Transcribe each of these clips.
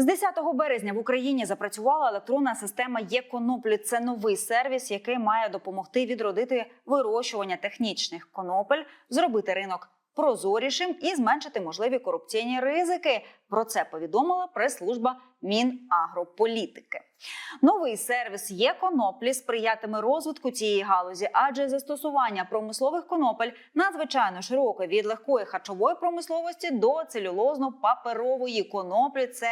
З 10 березня в Україні запрацювала електронна система «Є-коноплі». Це новий сервіс, який має допомогти відродити вирощування технічних конопель, зробити ринок прозорішим і зменшити можливі корупційні ризики. Про це повідомила прес-служба Мінагрополітики. Новий сервіс «Є-коноплі» сприятиме розвитку цієї галузі, адже застосування промислових конопель надзвичайно широке від легкої харчової промисловості до целюлозно-паперової коноплі. Це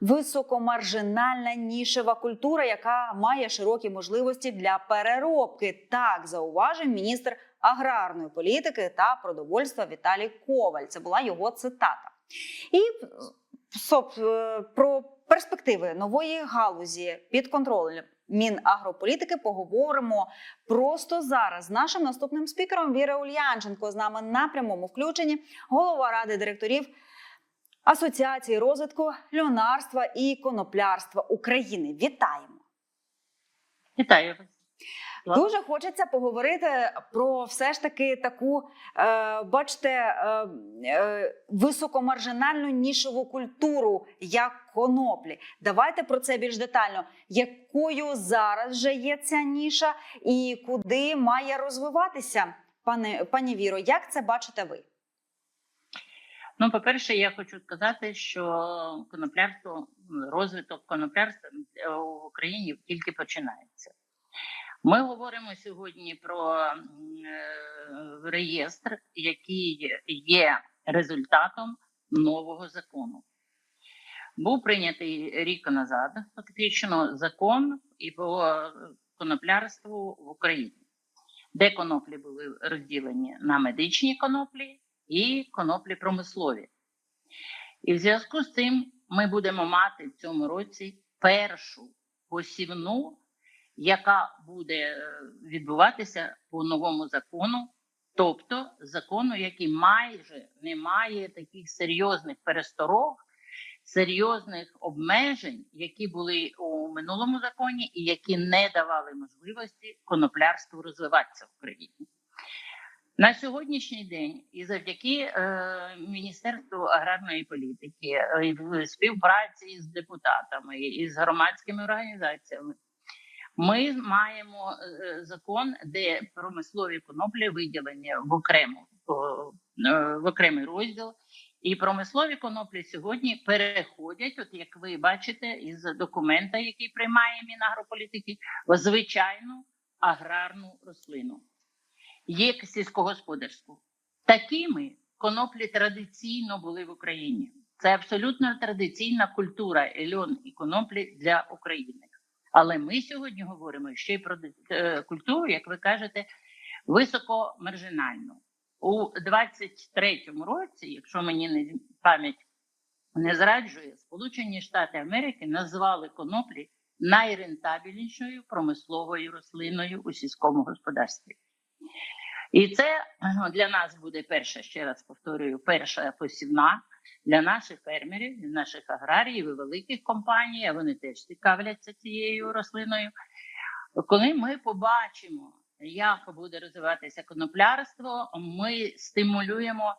високомаржинальна нішева культура, яка має широкі можливості для переробки. Так зауважив міністр аграрної політики та продовольства Віталій Коваль. Це була його цитата. І соп, е, про перспективи нової галузі під контролем Мінагрополітики поговоримо просто зараз з нашим наступним спікером Віра Ульянченко. З нами на прямому включенні голова ради директорів Асоціації розвитку льонарства і коноплярства України. Вітаємо! Вітаю вас. Дуже хочеться поговорити про все ж таки таку, е, бачите, е, е, високомаржинальну нішову культуру, як коноплі. Давайте про це більш детально. Якою зараз вже є ця ніша і куди має розвиватися, пане пані Віро? Як це бачите ви? Ну, по-перше, я хочу сказати, що коноплярство, розвиток коноплярства е, в Україні тільки починається. Ми говоримо сьогодні про е, реєстр, який є результатом нового закону. Був прийнятий рік назад, фактично, закон і по коноплярству в Україні, де коноплі були розділені на медичні коноплі і коноплі промислові. І в зв'язку з цим ми будемо мати в цьому році першу посівну, яка буде е, відбуватися по новому закону, тобто закону, який майже не має таких серйозних пересторог, серйозних обмежень, які були у минулому законі, і які не давали можливості коноплярству розвиватися в Україні. На сьогоднішній день і завдяки е, Міністерству аграрної політики, е, в співпраці з депутатами і з громадськими організаціями, ми маємо е, закон, де промислові коноплі виділені в окрему е, в окремий розділ. І промислові коноплі сьогодні переходять, от як ви бачите, із документа, який приймає Мінагрополітики, в звичайну аграрну рослину є сільськогосподарську. Такими коноплі традиційно були в Україні. Це абсолютно традиційна культура ельон і коноплі для України. Але ми сьогодні говоримо ще й про е, культуру, як ви кажете, високомаржинальну. У 23-му році, якщо мені не пам'ять не зраджує, Сполучені Штати Америки назвали коноплі найрентабельнішою промисловою рослиною у сільському господарстві. І це для нас буде перша, ще раз повторюю, перша посівна для наших фермерів, для наших аграріїв і великих компаній, а вони теж цікавляться цією рослиною. Коли ми побачимо, як буде розвиватися коноплярство, ми стимулюємо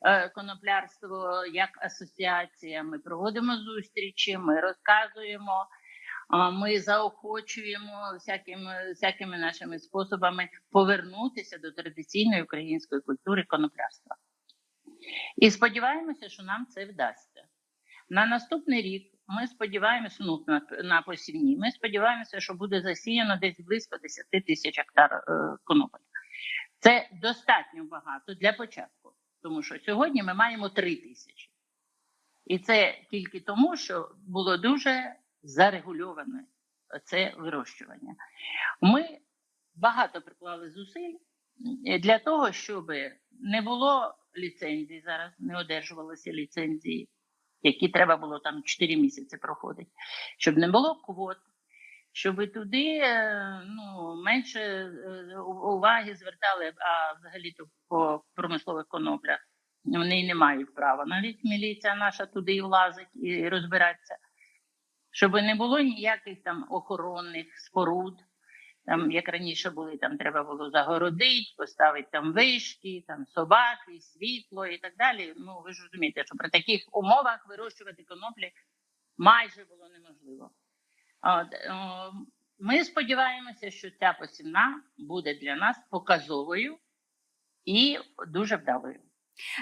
е, коноплярство як асоціація. Ми проводимо зустрічі, ми розказуємо. Ми заохочуємо всякими, всякими нашими способами повернутися до традиційної української культури коноплярства. І сподіваємося, що нам це вдасться. На наступний рік ми сподіваємося, ну, на, на посівні, ми сподіваємося, що буде засіяно десь близько 10 тисяч гектар е, конопель. Це достатньо багато для початку, тому що сьогодні ми маємо 3 тисячі. І це тільки тому, що було дуже зарегульоване це вирощування. Ми багато приклали зусиль для того, щоб не було ліцензій зараз, не одержувалися ліцензії, які треба було там 4 місяці проходити, щоб не було квот. Щоб туди ну, менше уваги звертали, а взагалі-то по промислових коноплях вони не мають права. Навіть міліція наша туди влазить і розбиратися щоб не було ніяких там охоронних споруд. Там, як раніше були, там треба було загородити, поставити там вишки, там собаки, світло і так далі. Ну ви ж розумієте, що при таких умовах вирощувати коноплі майже було неможливо. От, е, ми сподіваємося, що ця посівна буде для нас показовою і дуже вдалою.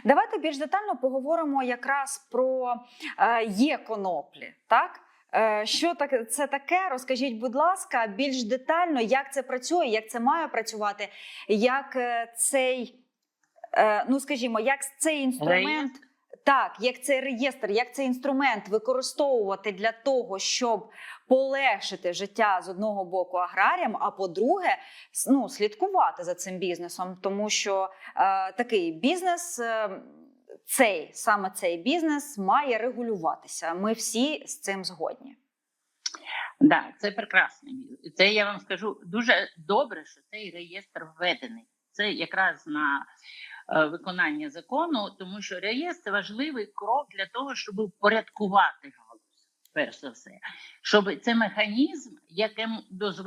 Давайте більш детально поговоримо якраз про е, є коноплі. Так що так це таке? Розкажіть, будь ласка, більш детально, як це працює, як це має працювати, як е, цей, е, ну скажімо, як цей інструмент. Так, як цей реєстр, як цей інструмент використовувати для того, щоб полегшити життя з одного боку аграріям, а по-друге, ну, слідкувати за цим бізнесом, тому що е, такий бізнес, е, цей саме цей бізнес має регулюватися. Ми всі з цим згодні. Да, це прекрасно. Це я вам скажу дуже добре, що цей реєстр введений. Це якраз на е, виконання закону, тому що реєстр важливий крок для того, щоб впорядкувати галузь, перш за все, щоб це механізм, яким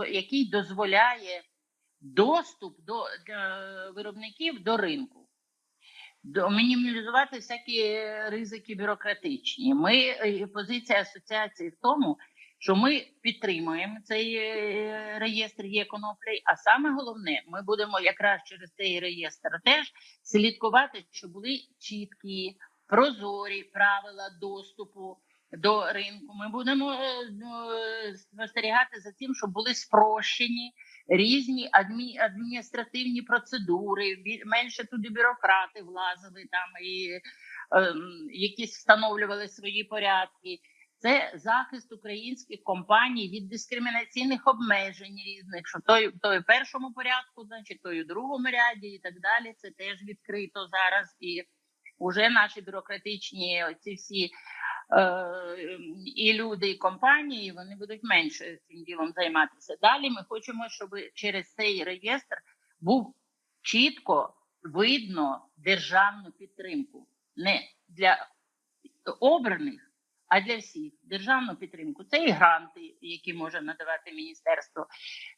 який дозволяє доступ до е, виробників до ринку. Мінімізувати всякі ризики бюрократичні. Ми е, позиція асоціації в тому, що ми підтримуємо цей е, реєстр є коноплі. А саме головне, ми будемо якраз через цей реєстр теж слідкувати, щоб були чіткі, прозорі правила доступу до ринку. Ми будемо е, ну, спостерігати за тим, щоб були спрощені різні адмі, адміністративні процедури, менше туди бюрократи влазили там і ем, якісь встановлювали свої порядки. Це захист українських компаній від дискримінаційних обмежень різних, що той, той першому порядку, значить, той у другому ряді і так далі. Це теж відкрито зараз. І вже наші бюрократичні ці всі і люди, і компанії вони будуть менше цим ділом займатися. Далі ми хочемо, щоб через цей реєстр був чітко видно державну підтримку не для обраних а для всіх державну підтримку. Це і гранти, які може надавати міністерство,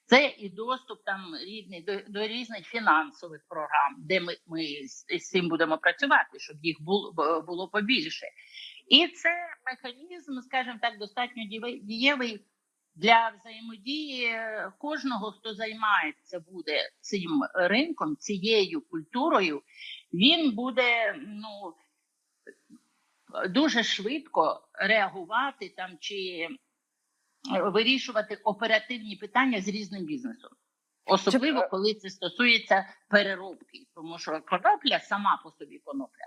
це і доступ там рідний до, до різних фінансових програм, де ми, ми з, з цим будемо працювати, щоб їх було, було побільше. І це механізм, скажімо так, достатньо дієвий- для взаємодії кожного, хто займається буде цим ринком, цією культурою. Він буде ну дуже швидко реагувати там чи е, вирішувати оперативні питання з різним бізнесом. Особливо коли це стосується переробки, тому що конопля сама по собі конопля.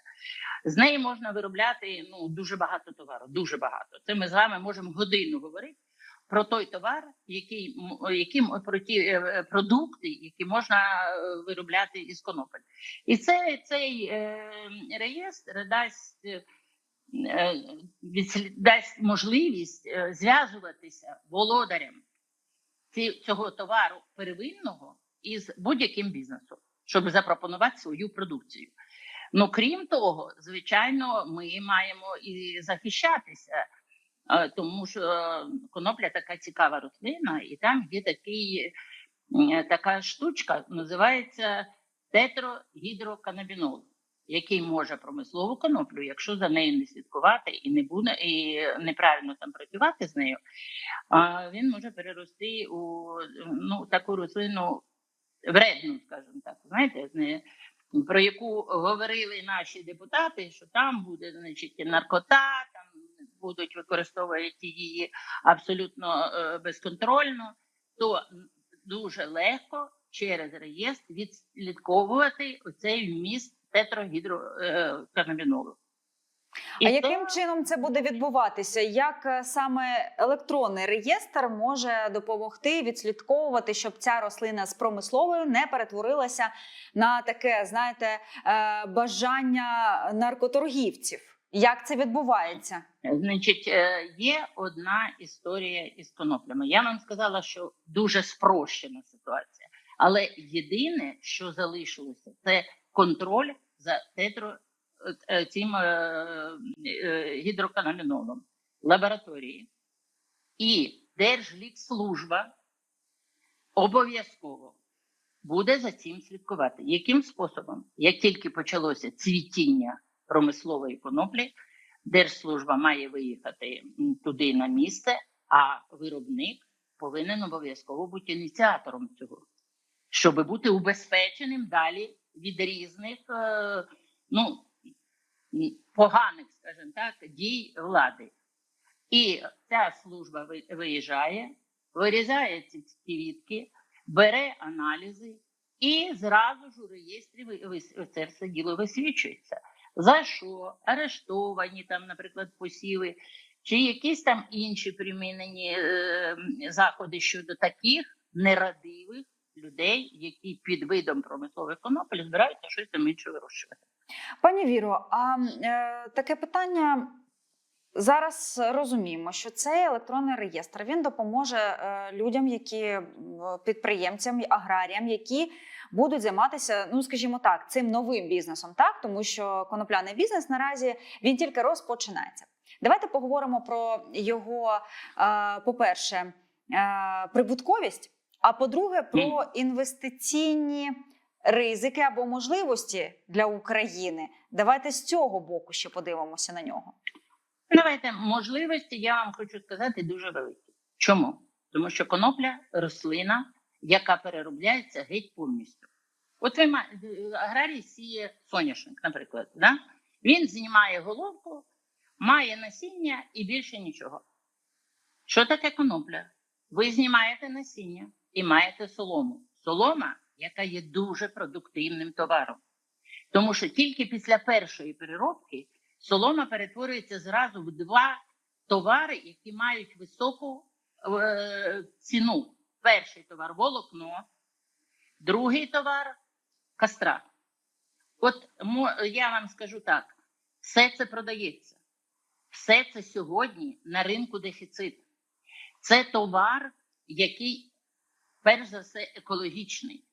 З неї можна виробляти ну дуже багато товару, дуже багато. Це ми з вами можемо годину говорити про той товар, який яким про ті е, е, продукти, які можна е, виробляти із конопель. І це цей е, реєстр дасть. е, дасть можливість зв'язуватися володарям цього товару первинного із будь-яким бізнесом, щоб запропонувати свою продукцію. Ну крім того, звичайно, ми маємо і захищатися, е, тому що е, конопля така цікава рослина, і там є такий, е, така штучка, називається тетрогідроканабінол який може промислову коноплю, якщо за нею не слідкувати і не буде і неправильно там працювати з нею, він може перерости у ну таку рослину вредну, скажімо так. Знаєте, не про яку говорили наші депутати, що там буде значить наркота, там будуть використовувати її абсолютно е, безконтрольно, то дуже легко через реєстр відслідковувати оцей вміст тетрагідроканабінолу. А яким чином це буде відбуватися? Як е, саме електронний реєстр може допомогти відслідковувати, щоб ця рослина з промисловою не перетворилася на таке, знаєте, е, бажання наркоторгівців? Як це відбувається? Значить, е, є одна історія із коноплями. Я вам сказала, що дуже спрощена ситуація, але єдине, що залишилося, це контроль за тетро цим е, е, гідроканамінолом лабораторії. І Держлікслужба обов'язково буде за цим слідкувати. Яким способом? Як тільки почалося цвітіння промислової коноплі, Держслужба має виїхати туди на місце, а виробник повинен обов'язково бути ініціатором цього, щоб бути убезпеченим далі від різних е, ну, поганих, скажімо так, дій влади. І ця служба виїжджає, вирізає ці квітки, бере аналізи і зразу ж у реєстрі це все діло висвічується. За що арештовані там, наприклад, посіви, чи якісь там інші примінені е, заходи щодо таких нерадивих людей, які під видом промислових конопель збираються щось там інше вирощувати. Пані Віро, а е, таке питання. Зараз розуміємо, що цей електронний реєстр він допоможе е, людям, які підприємцям, аграріям, які будуть займатися, ну скажімо так, цим новим бізнесом, так тому що конопляний бізнес наразі він тільки розпочинається. Давайте поговоримо про його, е, по-перше, е, прибутковість, а по-друге, про інвестиційні ризики або можливості для України. Давайте з цього боку ще подивимося на нього. Давайте можливості, я вам хочу сказати, дуже великі. Чому? Тому що конопля рослина, яка переробляється геть повністю. От ви аграрій сіє соняшник, наприклад. Да? Він знімає головку, має насіння і більше нічого. Що таке конопля? Ви знімаєте насіння і маєте солому. Солома, яка є дуже продуктивним товаром. Тому що тільки після першої переробки солома перетворюється зразу в два товари, які мають високу е, ціну. Перший товар волокно, другий товар кастрат. От я вам скажу так: все це продається. Все це сьогодні на ринку дефіцит. Це товар, який, перш за все, екологічний.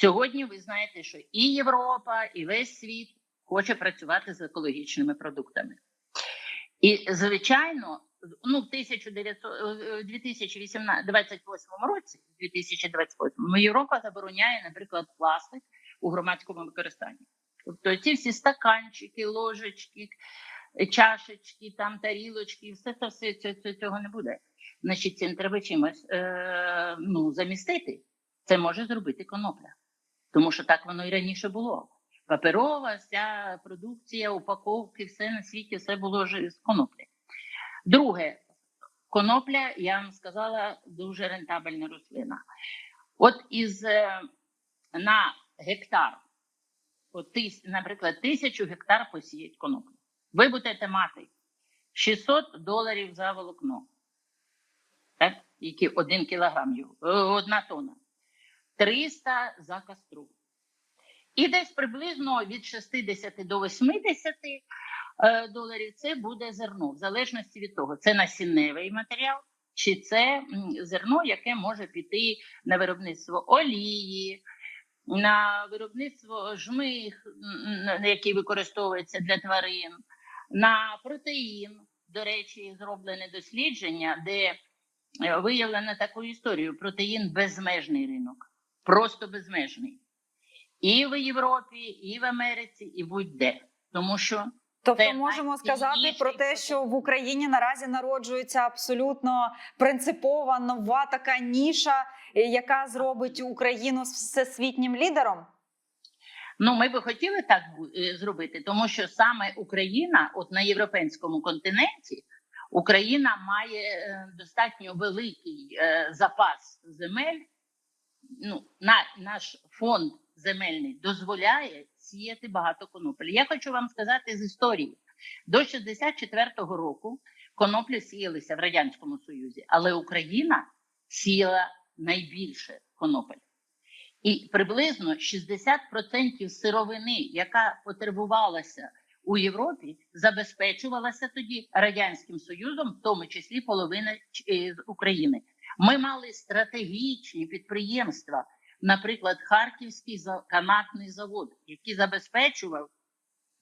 Сьогодні ви знаєте, що і Європа, і весь світ хоче працювати з екологічними продуктами. І, звичайно, ну, в 1900, е, 2028 році, 2028, Європа забороняє, наприклад, пластик у громадському використанні. Тобто ці всі стаканчики, ложечки, чашечки, там тарілочки, все це все цього- цього не буде. Значить, цим треба чимось е, ну, замістити. Це може зробити конопля. Тому що так воно і раніше було. Паперова, вся продукція, упаковки, все на світі, все було ж з коноплі. Друге, конопля, я вам сказала, дуже рентабельна рослина. От із е, на гектар, от наприклад, тисячу гектар посіять коноплю. Ви будете мати 600 доларів за волокно, так? які один кілограм, е, одна тонна. 300 за кастру. І десь приблизно від 60 до 80 е, доларів це буде зерно, в залежності від того, це насінневий матеріал, чи це зерно, яке може піти на виробництво олії, на виробництво жмих, який використовується для тварин, на протеїн. До речі, зроблене дослідження, де е, виявлено таку історію: протеїн безмежний ринок, просто безмежний. І в Європі, і в Америці, і будь-де. Тому що Тобто можемо сказати про те, що в Україні наразі народжується абсолютно принципова нова така ніша, е, яка зробить Україну всесвітнім лідером. ну, ми би хотіли так е, зробити, тому що саме Україна, от на європейському континенті, Україна має е, достатньо великий запас земель. Ну, на, наш фонд земельний дозволяє сіяти багато конопель. Я хочу вам сказати з історії. До 64-го року коноплі сіялися в Радянському Союзі, але Україна сіяла найбільше конопель. І приблизно 60% сировини, яка потребувалася у Європі, забезпечувалася тоді Радянським Союзом, в тому числі половина е, з України. Ми мали стратегічні підприємства, наприклад, Харківський канатний завод, який забезпечував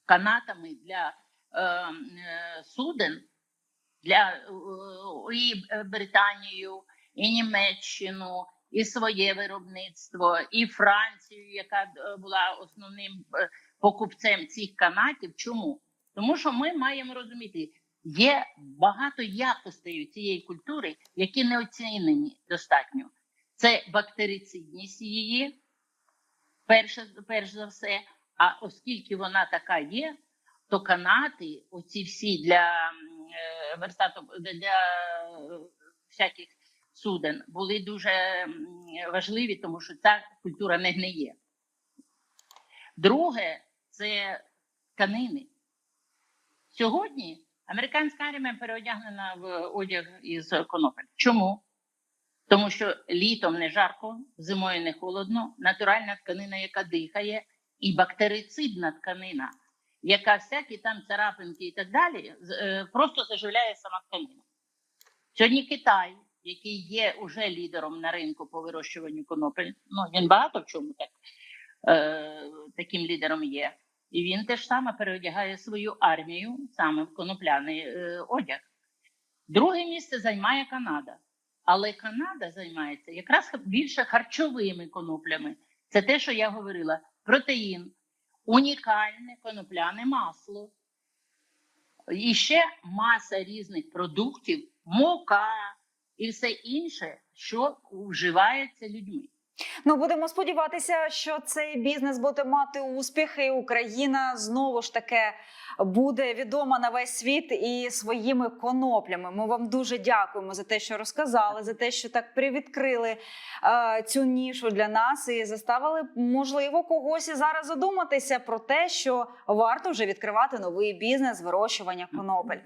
канатами для е, е, суден для е, і Британію, і Німеччину, і своє виробництво, і Францію, яка е, була основним е, покупцем цих канатів. Чому? Тому що ми маємо розуміти, є багато якостей цієї культури, які не оцінені достатньо. Це бактерицидність її, перше, перш за все. А оскільки вона така є, то канати, оці всі для е, верстату, для е, всяких суден, були дуже важливі, тому що ця культура не гниє. Друге, це тканини. Сьогодні американська армія переодягнена в одяг із конопель. Чому? Тому що літом не жарко, зимою не холодно, натуральна тканина, яка дихає, і бактерицидна тканина, яка всякі там царапинки і так далі, е, просто заживляє сама тканина. Сьогодні Китай, який є уже лідером на ринку по вирощуванню конопель, ну він багато в чому так, е, таким лідером є. І він теж саме переодягає свою армію саме в конопляний е, одяг. Друге місце займає Канада. Але Канада займається якраз більше харчовими коноплями. Це те, що я говорила: протеїн, унікальне конопляне масло. І ще маса різних продуктів, мука і все інше, що вживається людьми. Ну будемо сподіватися, що цей бізнес буде мати успіх, і Україна знову ж таки буде відома на весь світ і своїми коноплями. Ми вам дуже дякуємо за те, що розказали, за те, що так привідкрили е, цю нішу для нас і заставили, можливо, когось і зараз задуматися про те, що варто вже відкривати новий бізнес вирощування конопель.